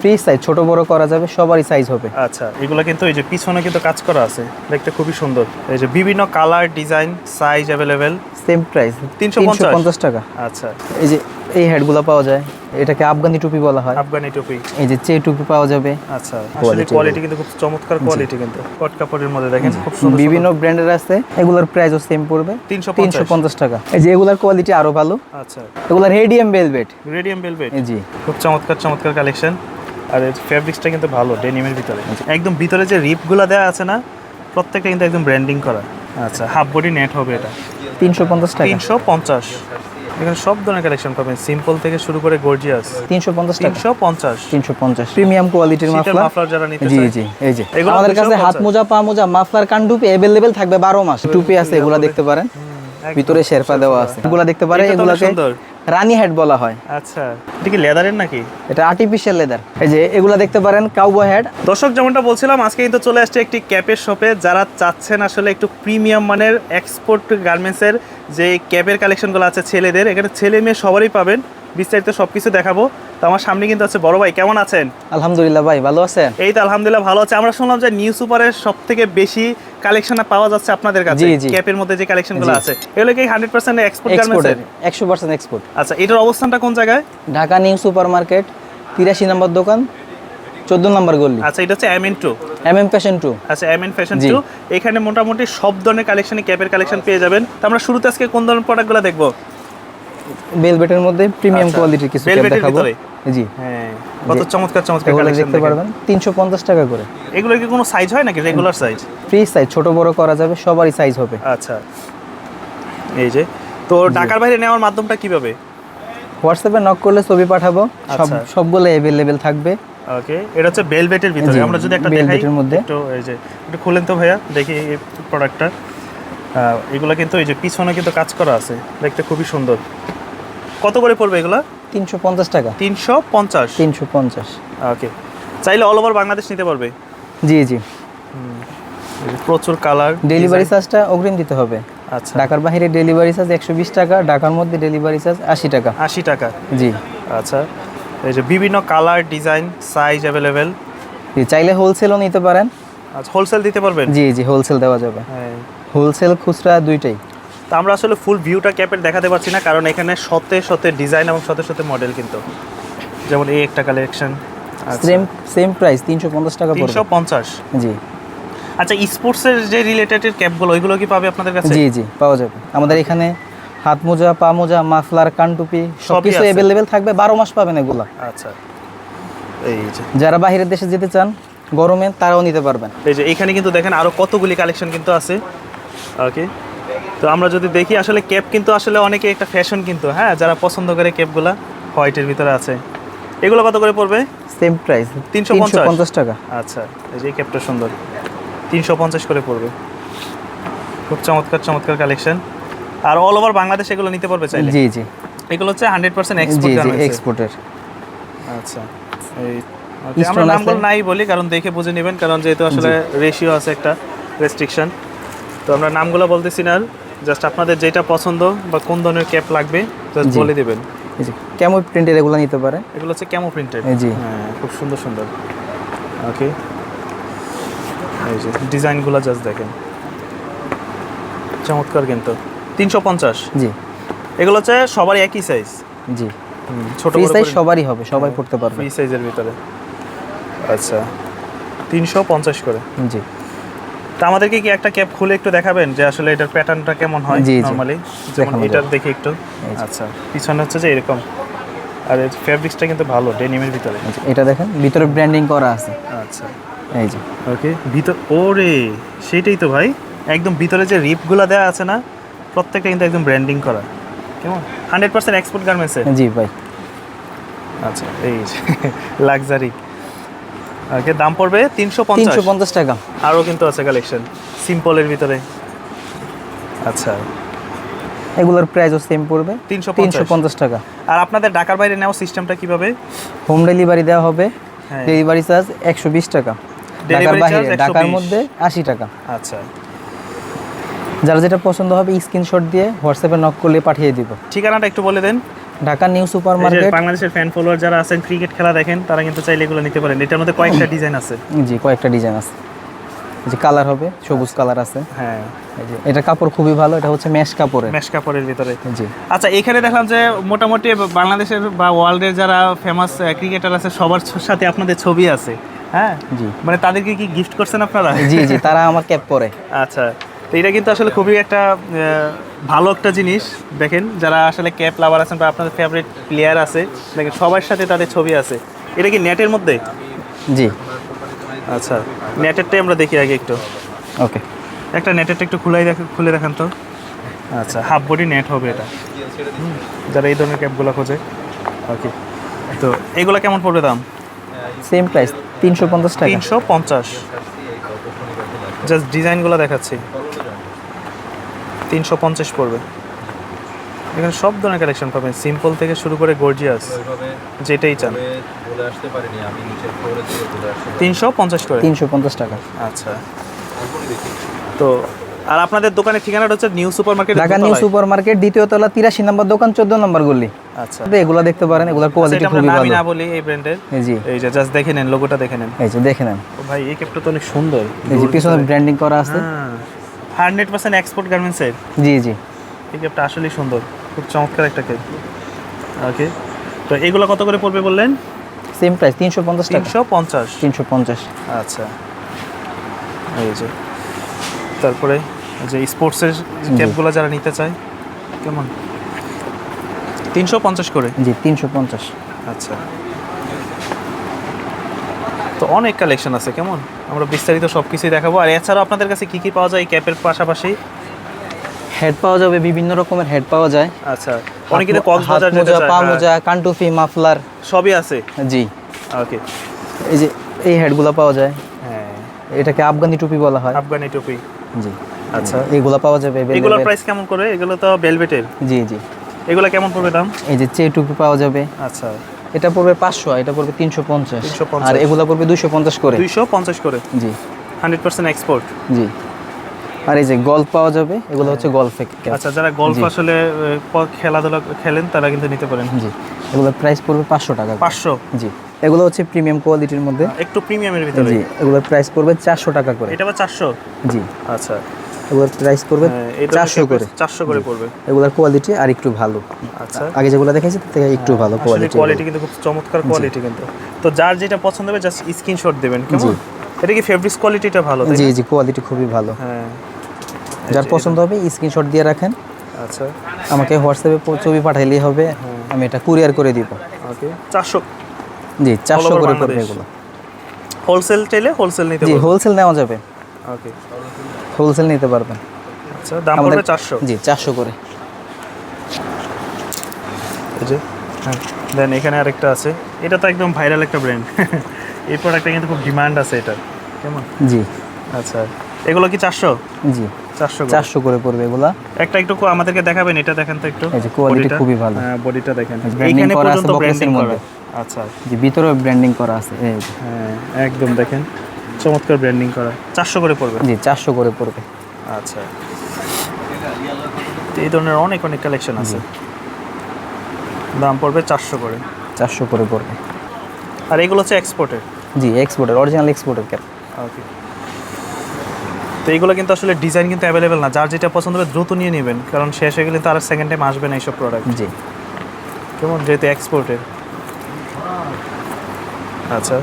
Free size ছোট বড় করা যাবে সবারই সাইজ হবে। আচ্ছা এগুলো কিন্তু এই যে পিছনে কিন্তু কাজ করা আছে দেখতে খুবই সুন্দর। এই যে বিভিন্ন colour design size available same price 350 পঞ্চাশ। টাকা। আচ্ছা। এই যে এই হেডগুলো পাওয়া যায় এটাকে আফগানি টুপি বলা হয়। আফগানি টুপি। এই যে চে টুপি পাওয়া যাবে। আচ্ছা আসলে কোয়ালিটি কিন্তু খুব চমৎকার কোয়ালিটি কিন্তু। কট কাপড়ের মধ্যে দেখেন খুব সুন্দর বিভিন্ন ব্র্যান্ডের আছে এগুলোর প্রাইসও সেম পড়বে। 350 তিনশো পঞ্চাশ টাকা। এই যে এগুলার কোয়ালিটি আরও ভালো। আচ্ছা। এগুলার রেডিয়াম ভেলভেট রেডিয়াম ভেলভেট জি। খুব চমৎকার চমৎকার কালেকশন আর এই ফেব্রিক্সটা কিন্তু ভালো ডেনিমের ভিতরে। একদম ভিতরে যে রিপগুলো দেওয়া আছে না প্রত্যেকটা কিন্তু একদম ব্র্যান্ডিং করা। আচ্ছা। হাফ বডি নেট হবে এটা। তিনশো পঞ্চাশ টাকা। তিনশো পঞ্চাশ। এখানে সব ধরনের কালেকশন পাবেন। সিম্পল থেকে শুরু করে গর্জিয়াস তিনশো পঞ্চাশ টাকা। তিনশো পঞ্চাশ। তিনশো পঞ্চাশ। প্রিমিয়াম কোয়ালিটির মাফলার মাফলার যারা নিতে জি জি এই যে। এগুলো আমাদের কাছে হাত মোজা পা মোজা মাফলার কান টুপি অ্যাভেলেবেল থাকবে বারো মাস। টুপি আছে এগুলা দেখতে পারেন। ভিতরে শেরপা দেওয়া আছে। এগুলা দেখতে পারে এগুলাকে সুন্দর। রানী হ্যাট বলা হয়। আচ্ছা এটা কি লেদারের নাকি? এটা আর্টিফিশিয়াল লেদার এই যে এগুলা দেখতে পারেন কাউবয় হ্যাট দর্শক যেমনটা বলছিলাম আজকে কিন্তু চলে আসছে একটি ক্যাপের শপে যারা চাচ্ছেন আসলে একটু প্রিমিয়াম মানের এক্সপোর্ট গার্মেন্টসের যে ক্যাপের কালেকশনগুলো আছে ছেলেদের এখানে ছেলে মেয়ে সবারই পাবেন। বিস্তারিত সব কিছু দেখাবো। তো আমার সামনে কিন্তু আছে বড় ভাই কেমন আছেন? আলহামদুলিল্লাহ ভাই ভালো আছেন? এই তো আলহামদুলিল্লাহ ভালো আছে। আমরা শুনলাম যে নিউ সুপারের সব থেকে বেশি কালেকশন পাওয়া যাচ্ছে আপনাদের কাছে। ক্যাপের মধ্যে যে কালেকশনগুলো আছে। এগুলো কি হান্ড্রেড পার্সেন্ট এক্সপোর্ট এক্সপোর্টের গার্মেন্টসের একশো পার্সেন্ট এক্সপোর্ট আচ্ছা এটার অবস্থানটা কোন জায়গায়? ঢাকা নিউ সুপার মার্কেট তিরাশি নম্বর দোকান চোদ্দ নম্বর গল্লি আচ্ছা এটা হচ্ছে M N two M M passion two আচ্ছা এম এন ফ্যাশন জি। টু এখানে মোটামুটি সব ধরনের কালেকশনে ক্যাপের কালেকশন পেয়ে যাবেন। তো আমরা শুরুতে আজকে কোন ধরনের প্রোডাক্টগুলো দেখব? বেলভেটের মধ্যে প্রিমিয়াম আচ্ছা, কোয়ালিটির কিছু ক্যাপ দেখাবো। জি। হ্যাঁ কত চমৎকার চমৎকার কালেকশন দেখতে পারবেন তিনশো পঞ্চাশ টাকা করে। এগুলোর কি কোনো সাইজ হয় নাকি? রেগুলার সাইজ ফ্রি সাইজ ছোট বড় করা যাবে সবারই সাইজ হবে। আচ্ছা। এই যে তো ঢাকার বাইরে নেওয়ার মাধ্যমটা কীভাবে? হোয়াটসঅ্যাপে নক করলে ছবি পাঠাবো সব আচ্ছা। সবগুলো অ্যাভেলেবেল থাকবে। ওকে এটা হচ্ছে বেলভেটের ভিতরে। আমরা যদি একটা দেখাই মধ্যে। একটু এই যে একটু খুলেন তো ভাইয়া দেখি এই প্রোডাক্টটা এগুলো কিন্তু এই যে পিছনে কিন্তু কাজ করা আছে দেখতে খুবই সুন্দর। কত করে পড়বে এগুলো? তিনশো পঞ্চাশ টাকা। তিনশো পঞ্চাশ? তিনশো পঞ্চাশ। ওকে। চাইলে অল ওভার বাংলাদেশ নিতে পারবে? জি জি। প্রচুর কালার ডেলিভারি চার্জটা অগ্রিম দিতে হবে। আচ্ছা। ঢাকার বাইরে ডেলিভারি চার্জ একশো বিশ টাকা ঢাকার মধ্যে ডেলিভারি চার্জ আশি টাকা। আশি টাকা। জি। আচ্ছা। এই যে বিভিন্ন কালার ডিজাইন সাইজ অ্যাভেলেবেল জি, চাইলে হোলসেলও নিতে পারেন। আচ্ছা হোলসেল দিতে পারবেন? জি জি হোলসেল দেওয়া যাবে। হ্যাঁ। হোলসেল খুচরা দুইটাই। তা আমরা আসলে ফুল ভিউটা ক্যাপের দেখাতে পারছি না কারণ এখানে শতে শতে ডিজাইন এবং শতে শতে মডেল কিন্তু। যেমন এই একটা কালেকশন সেম সেম প্রাইস তিনশো পঞ্চাশ টাকা তিনশো পঞ্চাশ? জি। আচ্ছা স্পোর্টসের যে রিলেটেড ক্যাপগুলো ওইগুলো কি পাবে আপনাদের কাছে? জি জি পাওয়া যাবে। আমাদের এখানে হাত মোজা পা মোজা মাফলার কান টুপি সব কিছু অ্যাভেলেবেল থাকবে। বারো মাস পাবেন এগুলা। আচ্ছা। এই যে। যারা বাইরের দেশে যেতে চান গরমে তারাও নিতে পারবেন। এই যে এখানে কিন্তু দেখেন আরও কতগুলি কালেকশন কিন্তু আছে। ওকে তো আমরা যদি দেখি আসলে ক্যাপ কিন্তু আসলে অনেকে একটা ফ্যাশন কিন্তু হ্যাঁ যারা পছন্দ করে ক্যাপগুলা হোয়াইটের ভিতরে আছে। এগুলো কত করে পড়বে? সেম প্রাইস তিনশো পঞ্চাশ। টাকা। আচ্ছা এই যে ক্যাপটা সুন্দর। তিনশো পঞ্চাশ করে পড়বে। খুব চমৎকার চমৎকার কালেকশন আর অল ওভার বাংলাদেশ এগুলো নিতে পারবে চাইলে? জি জি। এগুলো হচ্ছে হান্ড্রেড পার্সেন্ট এক্সপোর্ট এক্সপোর্টের আচ্ছা এই আমরা নামগুলো নাই বলি কারণ দেখে বুঝে নেবেন কারণ যেহেতু আসলে রেশিও আছে একটা রেস্ট্রিকশন তো আমরা নামগুলো বলতেছি না জাস্ট আপনাদের যেটা পছন্দ বা কোন ধরনের ক্যাপ লাগবে জাস্ট জি। বলে দিবেন। ক্যামো প্রিন্টের এগুলো নিতে পারে। এগুলো হচ্ছে ক্যামো প্রিন্টেড। এই জি। হ্যাঁ খুব সুন্দর সুন্দর। ওকে। এই যে ডিজাইনগুলো জাস্ট দেখেন। চমৎকার কিন্তু। তিনশো পঞ্চাশ। জি। এগুলো হচ্ছে সবারই একই সাইজ জি। ছোট সাইজ সবারই হবে সবাই পড়তে পারবে। ফ্রি সাইজের ভিতরে। আচ্ছা তিনশো পঞ্চাশ করে। জি। তা আমাদেরকে কি একটা ক্যাপ খুলে একটু দেখাবেন যে আসলে এটার প্যাটার্নটা কেমন হয়। নর্মালি যেমন এটার। দেখি একটু। আচ্ছা পিছনে হচ্ছে যে এরকম। আর ফেব্রিক্সটা কিন্তু ভালো ডেনিমের ভিতরে। এটা দেখেন ভিতরে ব্র্যান্ডিং করা আছে। আচ্ছা। এই যে। ওকে ভিতর ওরে সেইটাই তো ভাই। একদম ভিতরে যে রিপগুলো দেওয়া আছে না প্রত্যেকটা কিন্তু একদম ব্র্যান্ডিং করা। কেমন? হান্ড্রেড পার্সেন্ট এক্সপোর্ট গার্মেন্টসের জি ভাই। আচ্ছা এই লাক্সারি ওকে দাম পড়বে তিনশো তিনশো পঞ্চাশ টাকা। আরও কিন্তু আছে কালেকশন সিম্পলের ভিতরে। আচ্ছা। এগুলোর প্রাইসও সেম পড়বে। 350 তিনশো পঞ্চাশ টাকা। আর আপনাদের ঢাকার বাইরে নেওয়ার সিস্টেমটা কীভাবে? হোম ডেলিভারি দেওয়া হবে। হ্যাঁ। ডেলিভারি চার্জ একশো বিশ টাকা। ঢাকার বাইরে ঢাকার মধ্যে আশি টাকা। আচ্ছা। যারা যেটা পছন্দ হবে স্ক্রিনশট দিয়ে হোয়াটসঅ্যাপে নক করলে পাঠিয়ে দিব। ঠিকানাটা একটু বলে দেন। ঢাকা নিউ সুপার মার্কেট বাংলাদেশের ফ্যান ফলোয়ার যারা আছেন ক্রিকেট খেলা দেখেন তারা কিন্তু চাইলে এগুলো নিতে পারেন। এটার মধ্যে কয়েকটা ডিজাইন আছে। জি কয়েকটা ডিজাইন আছে। যে কালার হবে সবুজ কালার আছে। হ্যাঁ। এই যে এটা কাপড় খুবই ভালো এটা হচ্ছে মেশ কাপড়ের। মেশ কাপড়ের ভিতরে। জি। আচ্ছা এখানে দেখলাম যে মোটামুটি বাংলাদেশের বা ওয়ার্ল্ডের যারা ফেমাস ক্রিকেটার আছে সবার সাথে আপনাদের ছবি আছে। হ্যাঁ? জি। মানে তাদেরকে কি গিফট করছেন আপনারা? জি জি তারা আমার ক্যাপ পরে। আচ্ছা। তো এটা কিন্তু আসলে খুবই একটা ভালো একটা জিনিস। দেখেন যারা আসলে ক্যাপ লাভার আছেন বা আপনাদের ফেভারিট প্লেয়ার আছে দেখেন সবার সাথে তাদের ছবি আছে। এটা কি নেটের মধ্যে? জি। আচ্ছা নেটেরটাই আমরা দেখি আগে একটু। ওকে। একটা নেটেরটা একটু খুলাই দেখ খুলে দেখান তো। আচ্ছা হাফ বডি নেট হবে এটা। যারা এই ধরনের ক্যাপগুলো খোঁজে। ওকে তো এগুলো কেমন পড়বে দাম? সেম প্রাইস তিনশো পঞ্চাশ টাকা। তিনশো পঞ্চাশ। জাস্ট ডিজাইনগুলো দেখাচ্ছি। তিনশো পঞ্চাশ পড়বে। এখানে সব ধরনের কালেকশন পাবেন। সিম্পল থেকে শুরু করে গর্জিয়াস যেটাই চান। আমি তিনশো পঞ্চাশ করে? তিনশো পঞ্চাশ টাকা। আচ্ছা। তো আর আপনাদের দোকানের ঠিকানাটা হচ্ছে new super market Dhaka new super market দ্বিতীয় তলা তিরাশি নম্বর দোকান চোদ্দ নম্বর গলি। আচ্ছা। এগুলো দেখতে পারেন এগুলোর আচ্ছা, কোয়ালিটি এটা খুবই ভালো। না বলি এই ব্র্যান্ডের এই জি এই যে জাস্ট দেখে নেন লোগোটা দেখে নেন। এই যে দেখে নেন। ভাই এই ক্যাপটা তো অনেক সুন্দর। এই যে পিছনে ব্র্যান্ডিং করা আছে। হ্যাঁ। হান্ড্রেড পার্সেন্ট এক্সপোর্ট গার্মেন্টসের জি জি। এই ক্যাপটা আসলেই সুন্দর। খুব চমৎকার একটা ক্যাপ ওকে তো এগুলো কত করে পড়বে বললেন? সেম প্রাইস তিনশো পঞ্চাশ তিনশো পঞ্চাশ? তিনশো পঞ্চাশ। আচ্ছা। এই যে। তারপরে যে স্পোর্টসের ক্যাপগুলো যারা নিতে চায় কেমন? তিনশো পঞ্চাশ করে? জি তিনশো পঞ্চাশ। আচ্ছা। তো অনেক কালেকশন আছে কেমন? আমরা বিস্তারিত সব কিছুই দেখাবো। আর এছাড়াও আপনাদের কাছে কি কি পাওয়া যায় এই ক্যাপের পাশাপাশি? হেড পাওয়া যাবে বিভিন্ন রকমের হেড পাওয়া যায়। আচ্ছা অনেকে তো হাত কক্সবাজার যেতে মোজা চায় পা হ্যাঁ, মোজা কান্টুফি মাফলার। সবই আছে? জি। ওকে। এই যে এই হেডগুলো পাওয়া যায়। হ্যাঁ। এটাকে আফগানি টুপি বলা হয়। আফগানি টুপি। জি। আচ্ছা। এগুলো পাওয়া যাবে এগুলোর প্রাইস কেমন করে? এগুলো তো বেলভেটের জি জি। এগুলো কেমন পড়বে দাম? এই যে চে টুপি পাওয়া যাবে। আচ্ছা। এটা পড়বে পাঁচশো এটা পড়বে তিনশো পঞ্চাশ। 350 আর এগুলো পড়বে দুইশো পঞ্চাশ করে। দুইশো পঞ্চাশ করে? জি। হান্ড্রেড পার্সেন্ট এক্সপোর্ট জি। আর এই যে গল্ফ পাওয়া যাবে এগুলো হচ্ছে গল্ফে আচ্ছা যারা গল্ফ আসলে খেলাধুলা খেলেন তারা কিন্তু নিতে পারেন। জি। এগুলোর প্রাইস পড়বে পাঁচশো টাকা পাঁচশো? জি। এগুলো হচ্ছে প্রিমিয়াম কোয়ালিটির মধ্যে। একটু প্রিমিয়ামের ভিতরে। জি। এগুলোর প্রাইস পড়বে চারশো টাকা করে। এটা বা চারশো? জি। আচ্ছা। এগুলোর প্রাইস পড়বে হ্যাঁ, চারশো করে। চারশো করে পড়বে। এগুলোর কোয়ালিটি আর একটু ভালো। আচ্ছা। আগে যেগুলো দেখেছি তার থেকে একটু ভালো কোয়ালিটি কোয়ালিটি কিন্তু খুব চমৎকার কোয়ালিটি কিন্তু। তো যার যেটা পছন্দ হবে জাস্ট স্ক্রিনশট দেবেন কেমন? এটা কি ফেব্রিক্স কোয়ালিটিটা ভালো জি জি কোয়ালিটি খুবই ভালো। হ্যাঁ। যার পছন্দ হবে স্ক্রিনশট দিয়ে রাখেন। আচ্ছা। আমাকে হোয়াটসঅ্যাপে ছবি পাঠাইলেই হবে আমি এটা কুরিয়ার করে দিব। ওকে। চারশো। জি চারশো করে পড়বে এগুলো। হোলসেল চাইলে হোলসেল নিতে জি হোলসেল নেওয়া যাবে। ওকে। হোলসেল নিতে পারবেন। আচ্ছা দাম পড়বে চারশো। জি চারশো করে। যে হ্যাঁ দেন এখানে আরেকটা আছে। এটা তো একদম ভাইরাল একটা ব্র্যান্ড এই প্রোডাক্টটা কিন্তু খুব ডিমান্ড আছে কেমন? জি। আচ্ছা এগুলো কি চারশো? জি। চারশো চারশো করে পড়বে এগুলা। একটা একটু আমাদেরকে দেখাবেন এটা দেখেন তো একটু। এই যে bodyটা। খুবই ভালো। হ্যাঁ বডিটা দেখেন। এইখানে পর্যন্ত ব্র্যান্ডিং করা। আচ্ছা। জি ভিতরে ব্র্যান্ডিং করা আছে এই হ্যাঁ একদম দেখেন। চমৎকার ব্র্যান্ডিং করা। চারশো করে পড়বে? জি চারশো করে পড়বে। আচ্ছা। এই ধরনের অনেক অনেক কালেকশন আছে। দাম পড়বে চারশো করে। চারশো করে পড়বে। আর এগুলো হচ্ছে এক্সপোর্টের জি এক্সপোর্টের অরিজিনাল এক্সপোর্টের ক্যাপ ওকে তো এইগুলো কিন্তু আসলে ডিজাইন কিন্তু অ্যাভেলেবেল না। যার যেটা পছন্দ হবে দ্রুত নিয়ে নেবেন। কারণ শেষ হয়ে গেলে তো আর সেকেন্ড টাইম আসবে না এইসব প্রোডাক্ট জি। কেমন? যেহেতু এক্সপোর্টের আচ্ছা।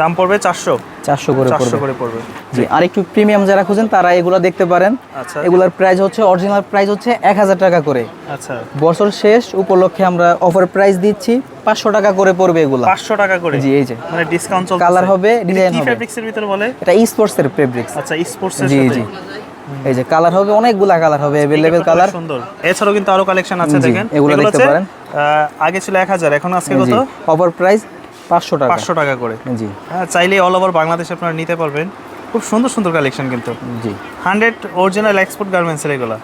দাম পড়বে চারশো। চারশো করে চারশো করে পড়বে। জি আর একটু প্রিমিয়াম যারা খুঁজেন তারা এগুলো দেখতে পারেন। আচ্ছা। এগুলার প্রাইস হচ্ছে অরিজিনাল প্রাইস হচ্ছে এক হাজার টাকা করে। আচ্ছা। বছর শেষ উপলক্ষে আমরা অফার প্রাইস দিচ্ছি পাঁচশো টাকা করে পড়বে এগুলা। পাঁচশো টাকা করে? জি এই যে। মানে ডিসকাউন্ট চলছে Colour হবে, কি হবে। ফেব্রিক্সের ভিতরে বলে? এটা স্পোর্টস এর ফেব্রিক্স আচ্ছা স্পোর্টসের জি সাথে? জি। এই যে কালার হবে অনেকগুলা কালার হবে খুব কালার সুন্দর। এছাড়াও কিন্তু আরও কালেকশন আছে জি, দেখেন। এগুলো দেখতে পারেন। আগে ছিল এক হাজার এখন আজকে কত? জি অফার প্রাইস পাঁচশো টাকা। পাঁচশো টাকা করে। জি। হ্যাঁ চাইলে অল ওভার বাংলাদেশে আপনারা নিতে পারবেন। খুব সুন্দর সুন্দর কালেকশন কিন্তু। জি। হান্ড্রেড অরিজিনাল এক্সপোর্ট গার্মেন্টসের এগুলো।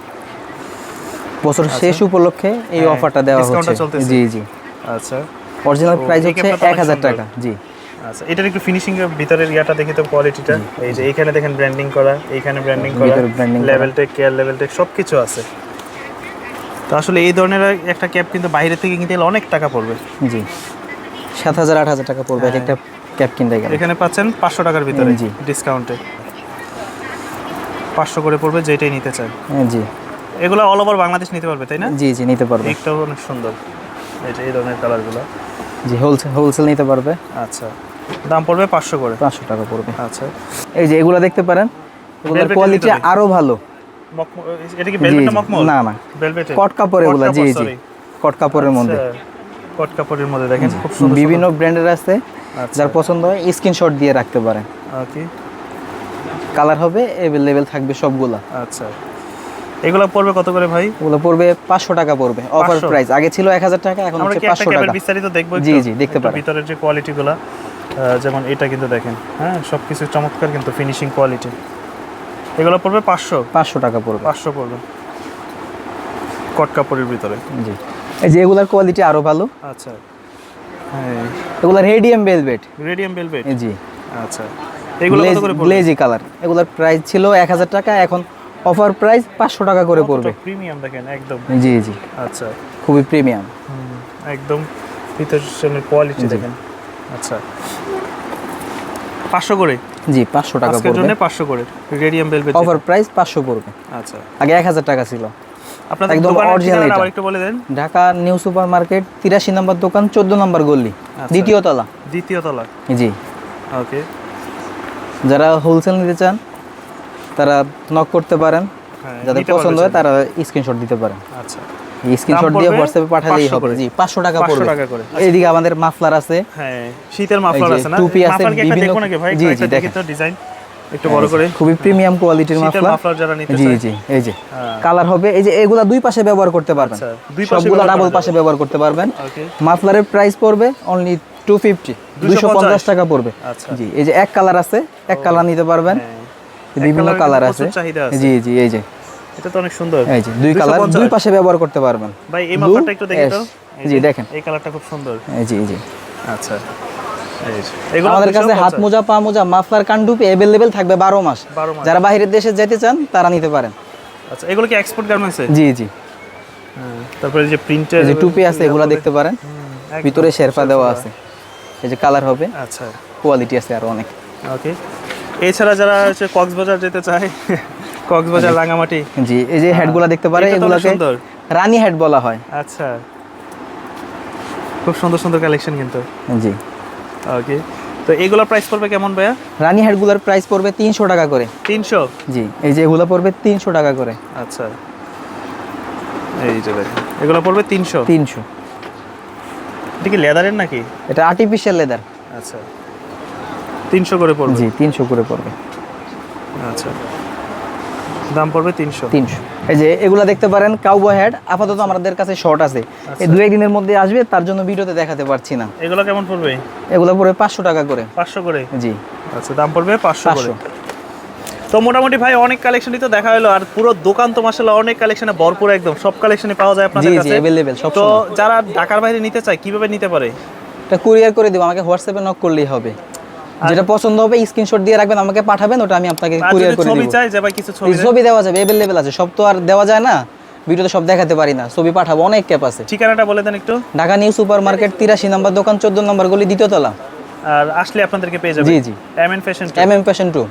বছর শেষ উপলক্ষে এই হ্যাঁ, অফারটা দেওয়া হচ্ছে। জি জি। আচ্ছা। অরিজিনাল প্রাইস হচ্ছে এক হাজার টাকা। জি। আচ্ছা এটার একটু ফিনিশিং এর ভিতরের ইয়াটা দেখি তো কোয়ালিটিটা এই যে এইখানে দেখেন ব্র্যান্ডিং করা এইখানে ব্র্যান্ডিং করা করা। Level take care level take সব কিছু আছে। তো আসলে এই ধরনের একটা ক্যাপ কিন্তু বাইরে থেকে কিনতে গেলে অনেক টাকা পড়বে। জি। সাত হাজার আট হাজার টাকা পড়বে। হ্যাঁ। একটা ক্যাপ কিনতে গেলে। এখানে পাচ্ছেন পাঁচশো টাকার ভিতরে জি। ডিসকাউন্টে পাঁচশো করে পড়বে যেটাই নিতে চান। হ্যাঁ, জি। এগুলো অল ওভার বাংলাদেশ নিতে পারবে তাই না? জি জি নিতে পারবে। একটাও অনেক সুন্দর। যে এই ধরনের কালারগুলো জি হোলসেল হোলসেল নিতে পারবে। আচ্ছা। দাম পড়বে পাঁচশো করে। পাঁচশো টাকা পড়বে। আচ্ছা। এই যে এগুলো দেখতে পারেন এগুলোর কোয়ালিটি ভিতরে? আরও ভালো। এটা কি না না বেলভেট কট কাপড় এগুলো জি জি। কট কাপড়ের মধ্যে। কট কাপড়ের মধ্যে দেখেন খুব সুন্দর বিভিন্ন ব্র্যান্ডের আছে আচ্ছা। যার পছন্দ হয় স্ক্রিনশট দিয়ে রাখতে পারেন। ওকে কালার হবে অ্যাভেলেবেল থাকবে সবগুলা। আচ্ছা। এগুলো পড়বে কত করে ভাই? ওগুলো পড়বে পাঁচশো টাকা পড়বে অফার 500 প্রাইস আগে ছিল এক হাজার টাকা এখন হচ্ছে কি একটা পাঁচশো ক্যাপের টাকা। বিস্তারিত দেখব জি, জি, দেখতে পারেন। ভিতরের যে কোয়ালিটিগুলো যেমন এটা কিন্তু দেখেন হ্যাঁ সব কিছু চমৎকার কিন্তু ফিনিশিং কোয়ালিটি এগুলো পড়বে পাঁচশো? পাঁচশো টাকা পড়বে। পাঁচশো পড়বে। কট কাপড়ের ভিতরে। জি। এই যে এগুলার কোয়ালিটি আরও ভালো। আচ্ছা। এগুলার রেডিয়াম ভেলভেট রেডিয়াম বেলভেট জি। আচ্ছা। এগুলো কত করে পড়বে? গ্লেজি কালার এগুলার প্রাইস ছিল এক হাজার টাকা এখন অফার প্রাইস পাঁচশো টাকা করে পড়বে। প্রিমিয়াম দেখেন একদম। জি জি। আচ্ছা। খুবই প্রিমিয়াম একদম। ভিতরের কোয়ালিটি দেখেন। আচ্ছা। পাঁচশো করে? জি পাঁচশো টাকা আজকের জন্য পাঁচশো করে। রেডিয়াম বেলভেট অফার প্রাইস পাঁচশো পড়বে। আচ্ছা। আগে এক হাজার টাকা ছিল। আপনাদের একদম original আবার একটু বলে দেন। ঢাকা নিউ সুপার মার্কেট তিরাশি নম্বর দোকান চোদ্দ নম্বর গল্লি আচ্ছা। দ্বিতীয় তলা। দ্বিতীয় তলা। জি। ওকে। যারা হোলসেল নিতে চান তারা নক করতে পারেন। হ্যাঁ যাদের পছন্দ হয় তারা স্ক্রিনশট দিতে পারেন। আচ্ছা। স্ক্রিনশট দিয়ে হোয়াটসঅ্যাপে পাঠালেই হবে। জি পাঁচশো টাকা 500 পড়বে। টাকা করে। এইদিকে আমাদের মাফলার আছে। হ্যাঁ শীতের মাফলার আছে না? টুপি আছে, বিভিন্ন- ভাই জি, জি, দেখেন। তো ডিজাইন একটু বড় করে। খুবই প্রিমিয়াম কোয়ালিটির মাফলার। মাফলার যারা নিতে জি জি এই যে হ্যাঁ। কালার হবে। এই যে এগুলা দুই পাশে ব্যবহার করতে পারবেন। আচ্ছা, দুই পাশে সবগুলা ডাবল পাশে ব্যবহার করতে পারবেন। ওকে মাফলারের প্রাইস পড়বে অনলি টু ফিফটি দুইশো পঞ্চাশ টাকা পড়বে। আচ্ছা। জি এই যে এক কালার আছে এক কালার নিতে পারবেন। হ্যাঁ। বিভিন্ন কালার আছে। জি জি এই যে। এটা তো অনেক সুন্দর। এই যে দুই কালার দুই পাশে ব্যবহার করতে পারবেন। ভাই এই মাফলারটা একটু দেখি তো জি, দেখেন। এই কালারটা খুব সুন্দর। জি জি আচ্ছা। আমাদের কাছে 250 হাত মোজা পা মোজা মাফলার কান্ডুপি অ্যাভেলেবেল থাকবে বারো মাস। যারা বাইরের দেশে যেতে চান তারা নিতে পারেন। আচ্ছা এগুলো কি এক্সপোর্ট গার্মেন্টসে জি জি। তারপরে যে প্রিন্টের যে টুপি আছে এগুলা দেখতে পারেন। ভিতরে শেরপা দেওয়া আছে। এই যে কালার হবে। আচ্ছা। কোয়ালিটি আছে আরও অনেক। ওকে এছাড়া যারা হচ্ছে কক্সবাজার যেতে চায় কক্সবাজার রাঙামাটি জি এই যে হেডগুলা দেখতে পারে এগুলাকে। রানী হেড বলা হয়। আচ্ছা। খুব সুন্দর সুন্দর কালেকশন কিন্তু। জি। ওকে তো এগুলোর প্রাইস পড়বে কেমন ভাইয়া? রানী হেডগুলার প্রাইস পড়বে তিনশো টাকা করে। তিনশো? জি এই যে এগুলো পড়বে তিনশো টাকা করে। আচ্ছা। এই যে দেখেন এগুলো পড়বে তিনশো? তিনশো। এটা কি লেদারের নাকি? এটা আর্টিফিশিয়াল লেদার আচ্ছা। তিনশো করে পড়বে? জি তিনশো করে পড়বে। আচ্ছা। দাম পড়বে তিনশো। তিনশো। এই যে এগুলা দেখতে পারেন কাউবয় হেড আপাতত আমাদের কাছে শর্ট আছে। আচ্ছা। এই দু একদিনের মধ্যে আসবে তার জন্য ভিডিওতে দেখাতে পারছি না। এগুলো কেমন পড়বে? এগুলো পড়বে পাঁচশো টাকা করে। পাঁচশো করে? জি। আচ্ছা দাম পড়বে পাঁচশো করে। তো মোটামুটি ভাই অনেক কালেকশনই তো দেখা হলো আর পুরো দোকান তো মাসাল্লাহ অনেক কালেকশনে ভরপুর একদম সব কালেকশনই পাওয়া যায় আপনাদের জি কাছে। অ্যাভেলেবেল সব তো যারা ঢাকার বাইরে নিতে চায় কীভাবে নিতে পারে? এটা কুরিয়ার করে দেবো আমাকে হোয়াটসঅ্যাপে নক করলেই হবে। যেটা পছন্দ হবে স্ক্রিনশট দিয়ে রাখবেন আমাকে পাঠাবেন ওটা আমি আপনাকে কুরিয়ার করে করে ছবি চাই যে ভাই কিছু ছবি ছবি দেওয়া যাবে अवेलेबल আছে। সব তো আর দেওয়া যায় না ভিডিওতে সব দেখাতে পারি না ছবি পাঠাবো অনেক ক্যাপ আছে। ঠিকানাটা বলে দেন একটু। ঢাকা নিউ সুপার মার্কেট তিরাশি নম্বর দোকান চোদ্দ নম্বর গলি দ্বিতীয় তলা। আর আসলে আপনাদেরকে পেয়ে যাবেন। জি জি। M N fashion M M fashion two